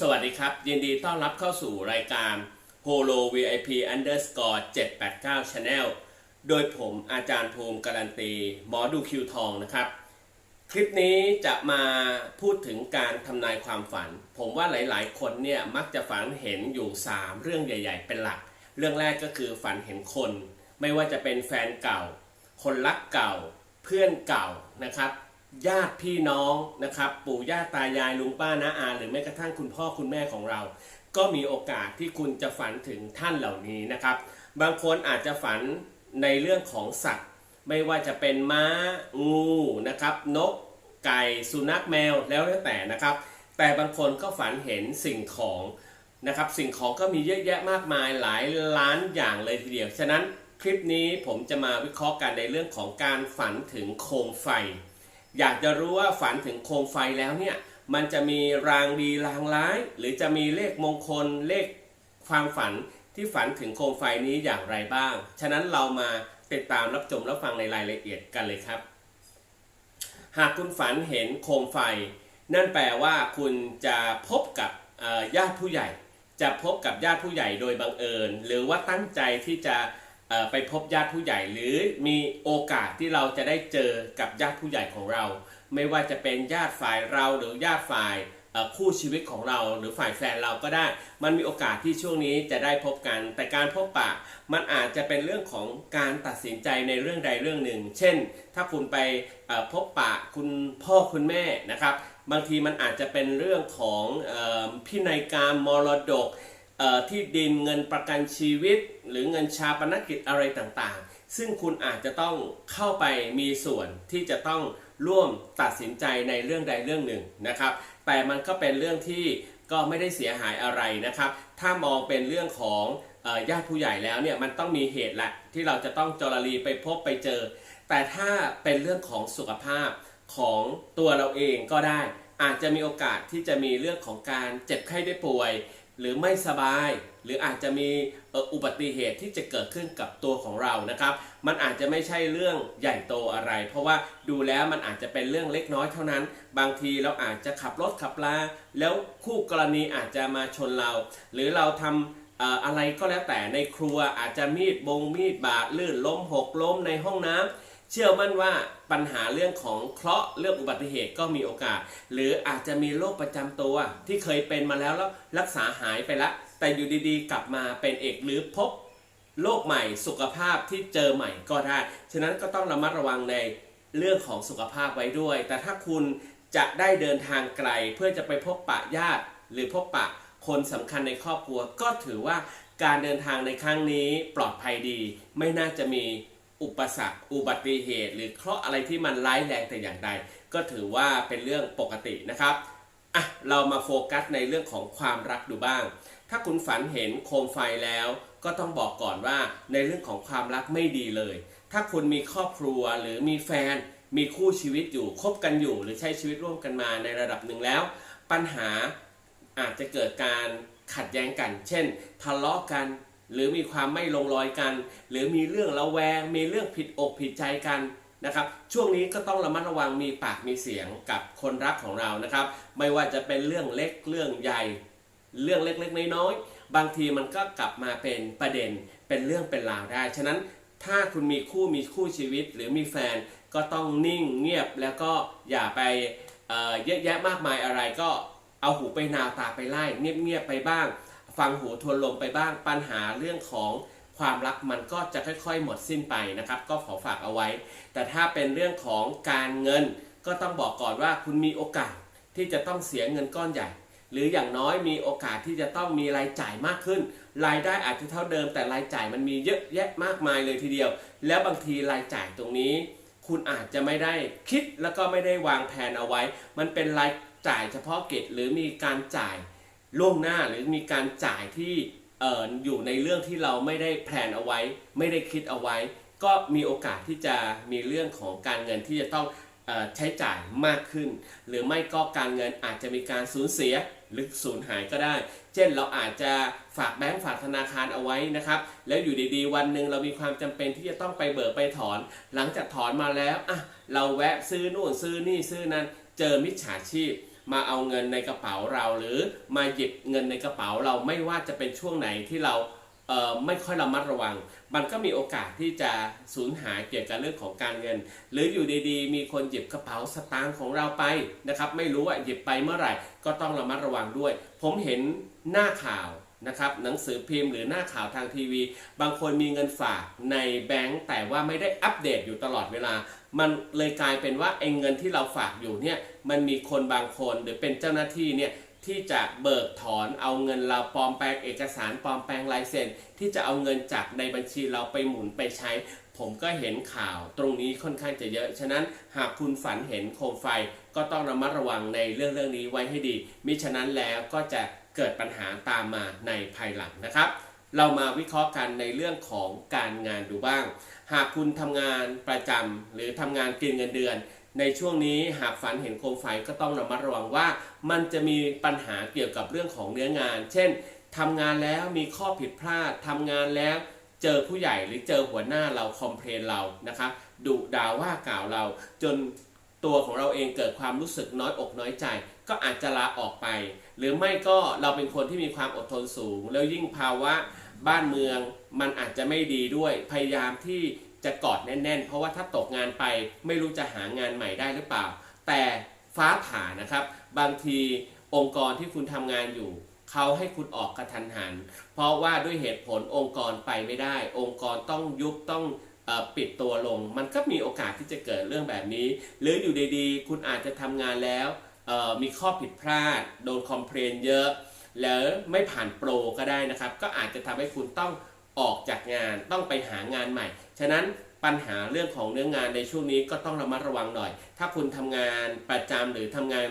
สวัสดีครับ ยินดีต้อนรับเข้าสู่รายการ Holo VIP Underscore 789 Channel โดยผมอาจารย์ภูมิการันตี หมอดูคิวทองนะครับ คลิปนี้จะมาพูดถึงการทำนายความฝัน ผมว่าหลายๆ คนเนี่ยมักจะฝันเห็นอยู่ 3 เรื่องใหญ่ ๆ เป็นหลัก เรื่องแรกก็คือฝันเห็นคน ไม่ว่าจะเป็นแฟนเก่า คนรักเก่า เพื่อนเก่านะครับ ญาติพี่น้องนะครับ ปู่ย่าตายายลุงป้าน้าอา หรือแม้กระทั่งคุณพ่อคุณแม่ของเรา ก็มีโอกาสที่คุณจะฝันถึงท่านเหล่านี้นะครับ บางคนอาจจะฝันในเรื่องของสัตว์ ไม่ว่าจะเป็นม้างูนะครับ นก ไก่สุนัขแมวแล้วแล้วแต่นะครับ แต่บางคนก็ฝันเห็นสิ่งของนะครับสิ่งของก็มีเยอะแยะมากมายหลายล้านอย่างเลยทีเดียว ฉะนั้นคลิปนี้ผมจะมาวิเคราะห์กันในเรื่องของการฝันถึงโคมไฟ อยากจะรู้ว่าฝันถึงโคมไฟแล้วเนี่ยมันจะมีรางดีรางร้าย หรือจะมีเลขมงคลเลขความฝันที่ฝันถึงโคมไฟนี้อย่างไรบ้าง ฉะนั้นเรามาติดตามรับชมรับฟังในรายละเอียดกันเลยครับ หากคุณฝันเห็นโคมไฟ นั่นแปลว่าคุณจะพบกับญาติผู้ใหญ่ จะพบกับญาติผู้ใหญ่โดยบังเอิญ หรือว่าตั้งใจที่จะ ไปพบญาติผู้ใหญ่หรือมีโอกาสที่เราจะได้เจอกับญาติผู้ใหญ่ของเรา ไม่ว่าจะเป็นญาติฝ่ายเราหรือญาติฝ่ายคู่ชีวิตของเราหรือฝ่ายแฟนเราก็ได้ มันมีโอกาสที่ช่วงนี้จะได้พบกัน แต่การพบปะมันอาจจะเป็นเรื่องของการตัดสินใจในเรื่องใดเรื่องหนึ่ง เช่น ถ้าคุณไปพบปะคุณพ่อคุณแม่นะครับ บางทีมันอาจจะเป็นเรื่องของอพินัยกรรมมรดก ที่ดินเงินประกันชีวิต หรือเงินชาปนกิจอะไรต่างๆ ซึ่งคุณอาจจะต้องเข้าไปมีส่วนที่จะต้องร่วมตัดสินใจในเรื่องใดเรื่องหนึ่งนะครับ แต่มันก็เป็นเรื่องที่ก็ไม่ได้เสียหายอะไรนะครับ ถ้ามองเป็นเรื่องของญาติผู้ใหญ่แล้วเนี่ยมันต้องมีเหตุแหละที่เราจะต้องจรลีไปพบไปเจอ แต่ถ้าเป็นเรื่องของสุขภาพของตัวเราเองก็ได้ อาจจะมีโอกาสที่จะมีเรื่องของการเจ็บไข้ได้ป่วย หรือไม่สบาย หรืออาจจะมีอุบัติเหตุที่จะเกิดขึ้นกับตัวของเรานะครับ มันอาจจะไม่ใช่เรื่องใหญ่โตอะไร เพราะว่าดูแล้วมันอาจจะเป็นเรื่องเล็กน้อยเท่านั้น บางทีเราอาจจะขับรถขับลาแล้วคู่กรณีอาจจะมาชนเรา หรือเราทำเอ่ออะไรก็แล้วแต่ในครัวอาจจะมีดบงมีดบาดลื่นล้มหกล้มในห้องน้ำ เชื่อมั่นว่าปัญหาเรื่องของเคราะห์เรื่องอุบัติเหตุก็มีโอกาส หรืออาจจะมีโรคประจำตัวที่เคยเป็นมาแล้วแล้วรักษาหายไปล้วแต่อยู่ดีๆ กลับมาเป็นเอกหรือพบโรคใหม่สุขภาพที่เจอใหม่ก็ได้ ฉะนั้นก็ต้องระมัดระวังในเรื่องของสุขภาพไว้ด้วย แต่ถ้าคุณจะได้เดินทางไกลเพื่อจะไปพบปะญาติ หรือพบปะคนสำคัญในครอบครัว ก็ถือว่าการเดินทางในครั้งนี้ปลอดภัยดี ไม่น่าจะมี อุปสรรคอุบัติเหตุ หรือเคราะห์อะไรที่มันร้ายแรงแต่อย่างใด ก็ถือว่าเป็นเรื่องปกตินะครับอะเรามาโฟกัสในเรื่องของความรักดูบ้าง ถ้าคุณฝันเห็นโคมไฟแล้ว ก็ต้องบอกก่อนว่าในเรื่องของความรักไม่ดีเลย ถ้าคุณมีครอบครัวหรือมีแฟน มีคู่ชีวิตอยู่คบกันอยู่ หรือใช้ชีวิตร่วมกันมาในระดับหนึ่งแล้ว ปัญหาอาจจะเกิดการขัดแย้งกัน เช่น ทะเลาะกัน หรือมีความไม่ลงรอยกัน หรือมีเรื่องระแวง มีเรื่องผิดอกผิดใจกันนะครับช่วงนี้ก็ต้องระมัดระวังมีปากมีเสียงกับคนรักของเรานะครับ ไม่ว่าจะเป็นเรื่องเล็กเรื่องใหญ่ เรื่องเล็กๆน้อยๆบางทีมันก็กลับมาเป็นประเด็นเป็นเรื่องเป็นราวได้ ฉะนั้นถ้าคุณมีคู่มีคู่ชีวิต หรือมีแฟนก็ต้องนิ่งเงียบแล้วก็อย่าไปเอ่อเยอะแยะมากมายอะไรก็เอาหูไปนาวตาไปไล่เงียบๆไปบ้าง ฟังหูทวนลมไปบ้างปัญหาเรื่องของความรักมันก็จะค่อยๆ หมดสิ้นไปนะครับ ก็ขอฝากเอาไว้ แต่ถ้าเป็นเรื่องของการเงินก็ต้องบอกก่อนว่าคุณมีโอกาสที่จะต้องเสียเงินก้อนใหญ่ หรืออย่างน้อยมีโอกาสที่จะต้องมีรายจ่ายมากขึ้น รายได้อาจจะเท่าเดิม แต่รายจ่ายมันมีเยอะแยะมากมายเลยทีเดียว แล้วบางทีรายจ่ายตรงนี้ คุณอาจจะไม่ได้คิดแล้วก็ไม่ได้วางแผนเอาไว้ มันเป็นรายจ่ายเฉพาะกิจหรือมีการจ่าย ล่วงหน้าหรือมีการจ่ายที่เอ่ออยู่ในเรื่องที่เราไม่ได้แผนเอาไว้ ไม่ได้คิดเอาไว้ ก็มีโอกาสที่จะมีเรื่องของการเงินที่จะต้องออใช้จ่ายมากขึ้น หรือไม่ก็การเงินอาจจะมีการสูญเสียหรือสูญหายก็ได้ เช่นเราอาจจะฝากแบงก์ฝากธนาคารเอาไว้นะครับ แล้วอยู่ดีๆ วันหนึ่งเรามีความจำเป็นที่จะต้องไปเบิกไปถอน หลังจากถอนมาแล้วอะเราแวะซื้อนู่นซื้อนี่ซื้อนั้น เจอมิจฉาชีพ มาเอาเงินในกระเป๋าเรา หรือมาหยิบเงินในกระเป๋าเราไม่ว่าจะเป็นช่วงไหนที่เราเไม่ค่อยระมัดระวัง มันก็มีโอกาสที่จะสูญหายเกี่ยวกับเรื่องของการเงิน หรืออยู่ดีๆ มีคนหยิบกระเป๋าสตางค์ของเราไปนะครับ ไม่รู้ว่าหยิบไปเมื่อไหร่ ก็ต้องระมัดระวังด้วย ผมเห็นหน้าข่าว นะครับหนังสือพิมพ์หรือหน้าข่าวทางทีวี บางคนมีเงินฝากในแบงก์แต่ว่าไม่ได้อัปเดตอยู่ตลอดเวลา มันเลยกลายเป็นว่าไอ้เงินที่เราฝากอยู่เนี่ยมันมีคนบางคนหรือเป็นเจ้าหน้าที่เนี่ยที่จะเบิกถอนเอาเงินเราปลอมแปลงเอกสารปลอมแปลงลายเซ็นที่จะเอาเงินจากในบัญชีเราไปหมุนไปใช้ ผมก็เห็นข่าวตรงนี้ค่อนข้างจะเยอะ ฉะนั้นหากคุณฝันเห็นโคมไฟก็ต้องระมัดระวังในเรื่องเรื่องนี้ไว้ให้ดี มิฉะนั้นแล้วก็จะ เกิดปัญหาตามมาในภายหลังนะครับ เรามาวิเคราะห์กันในเรื่องของการงานดูบ้าง หากคุณทำงานประจำหรือทำงานกินเงินเดือน ในช่วงนี้หากฝันเห็นโคมไฟก็ต้องระมัดระวังว่า มันจะมีปัญหาเกี่ยวกับเรื่องของเนื้องาน เช่นทำงานแล้วมีข้อผิดพลาดทำงานแล้วเจอผู้ใหญ่หรือเจอหัวหน้าเราคอมเพลนเรานะครับดุด่าว่ากล่าวเรา จนตัวของเราเองเกิดความรู้สึกน้อยอกน้อยใจ ก็อาจจะลาออกไป หรือไม่ก็เราเป็นคนที่มีความอดทนสูง แล้วยิ่งภาวะบ้านเมืองมันอาจจะไม่ดีด้วย พยายามที่จะกอดแน่น ๆ เพราะว่าถ้าตกงานไปไม่รู้จะหางานใหม่ได้หรือเปล่า แต่ฟ้าผ่านะครับ บางทีองค์กรที่คุณทำงานอยู่เขาให้คุณออกกระทันหัน เพราะว่าด้วยเหตุผลองค์กรไปไม่ได้ องค์กรต้องยุบต้องอปิดตัวลง มันก็มีโอกาสที่จะเกิดเรื่องแบบนี้ หรืออยู่ดีๆ คุณอาจจะทำงานแล้ว มีข้อผิดพลาด โดนคอมเพลนเยอะ แล้วไม่ผ่านโปรก็ได้นะครับ ก็อาจจะทำให้คุณต้องออกจากงานต้องไปหางานใหม่ ฉะนั้นปัญหาเรื่องของเนื้องงานในช่วงนี้ก็ต้องระมัดระวังหน่อย ถ้าคุณทำงานประจำหรือทำงาน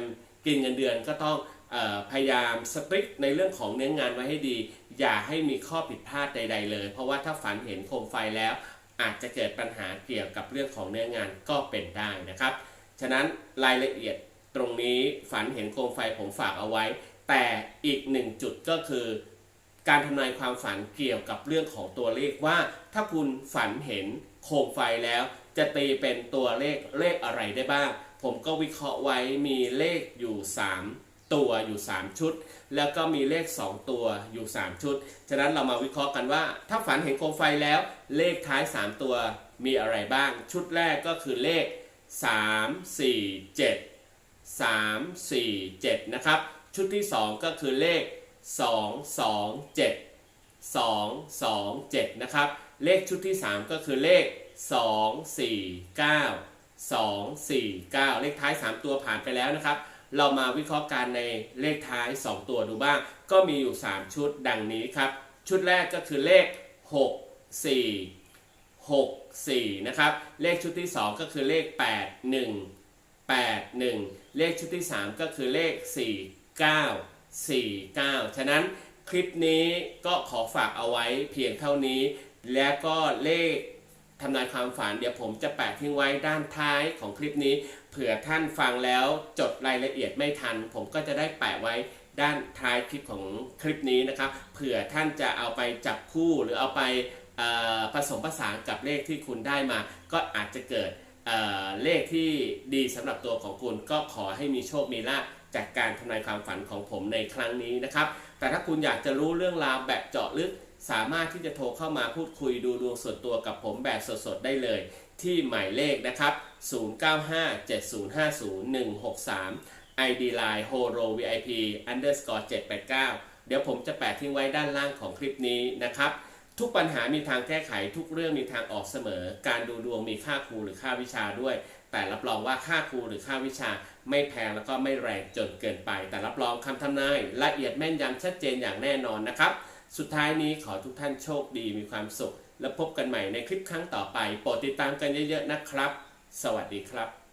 กินเงินเดือนก็ต้องออพยายามสตริกในเรื่องของเนื้องานไว้ให้ดี อย่าให้มีข้อผิดพลาดใด ๆ เลย เพราะว่าถ้าฝันเห็นโคมไฟแล้ว อาจจะเกิดปัญหาเกี่ยวกับเรื่องของเนื้องานก็เป็นได้นะครับ ฉะนั้นรายละเอียด ตรงนี้ฝันเห็นโคมไฟผมฝากเอาไว้ แต่อีกหนึ่งจุดก็คือ การทำนายความฝันเกี่ยวกับเรื่องของตัวเลขว่า ถ้าคุณฝันเห็นโคมไฟแล้ว จะตีเป็นตัวเลขเลขอะไรได้บ้าง ผมก็วิเคราะห์ไว้มีเลขอยู่ 3 ตัวอยู่ 3 ชุด แล้วก็มีเลข 2 ตัวอยู่ 3 ชุด ฉะนั้นเรามาวิเคราะห์กันว่า ถ้าฝันเห็นโคมไฟแล้ว เลขท้าย 3 ตัวมีอะไรบ้าง ชุดแรกก็คือเลข 3 4 7 3 4 7 นะครับ ชุดที่ 2 ก็คือเลข 2 2 7 2 2 7 นะครับ เลขชุดที่ 3 ก็คือเลข 2 4 9 2 4 9 เลขท้าย 3 ตัวผ่านไปแล้วนะครับ เรามาวิเคราะห์การในเลขท้าย 2 ตัวดูบ้าง ก็มีอยู่ 3 ชุดดังนี้ครับ ชุดแรกก็คือเลข 6 4 6 4 นะครับ เลขชุดที่ 2 ก็คือเลข 8 1 8 1 เลขชุดที่ 3 ก็คือเลข 4 9 4 9 ฉะนั้นคลิปนี้ก็ขอฝากเอาไว้เพียงเท่านี้ และก็เลขทำนายความฝันเดี๋ยวผมจะแปะทิ้งไว้ด้านท้ายของคลิปนี้เผื่อท่านฟังแล้วจดรายละเอียดไม่ทัน ผมก็จะได้แปะไว้ด้านท้ายคลิปของคลิปนี้นะครับเผื่อท่านจะเอาไปจับคู่หรือเอาไปผสมผสานกับเลขที่คุณได้มา ก็อาจจะเกิด เเลขที่ดีสำหรับตัวของคุณก็ขอให้มีโชคมีลาภจากการทำนายความฝันของผมในครั้งนี้นะครับ แต่ถ้าคุณอยากจะรู้เรื่องราวแบบเจาะลึก สามารถที่จะโทรเข้ามาพูดคุยดูดวงส่วนตัวกับผมแบบสดๆได้เลย ที่หมายเลขนะครับ 0957050163 ID Line Horo VIP underscore 789 เดี๋ยวผมจะแปะทิ้งไว้ด้านล่างของคลิปนี้นะครับ ทุกปัญหามีทางแก้ไขทุกเรื่องมีทางออกเสมอ การดูดวงมีค่าครูหรือค่าวิชาด้วย แต่รับรองว่าค่าครูหรือค่าวิชา ไม่แพงแล้วก็ไม่แรงจนเกินไป แต่รับรองคำทำนายละเอียดแม่นยำชัดเจนอย่างแน่นอนนะครับ สุดท้ายนี้ขอทุกท่านโชคดีมีความสุข แล้วพบกันใหม่ในคลิปครั้งต่อไปโปรดติดตามกันเยอะๆนะครับ สวัสดีครับ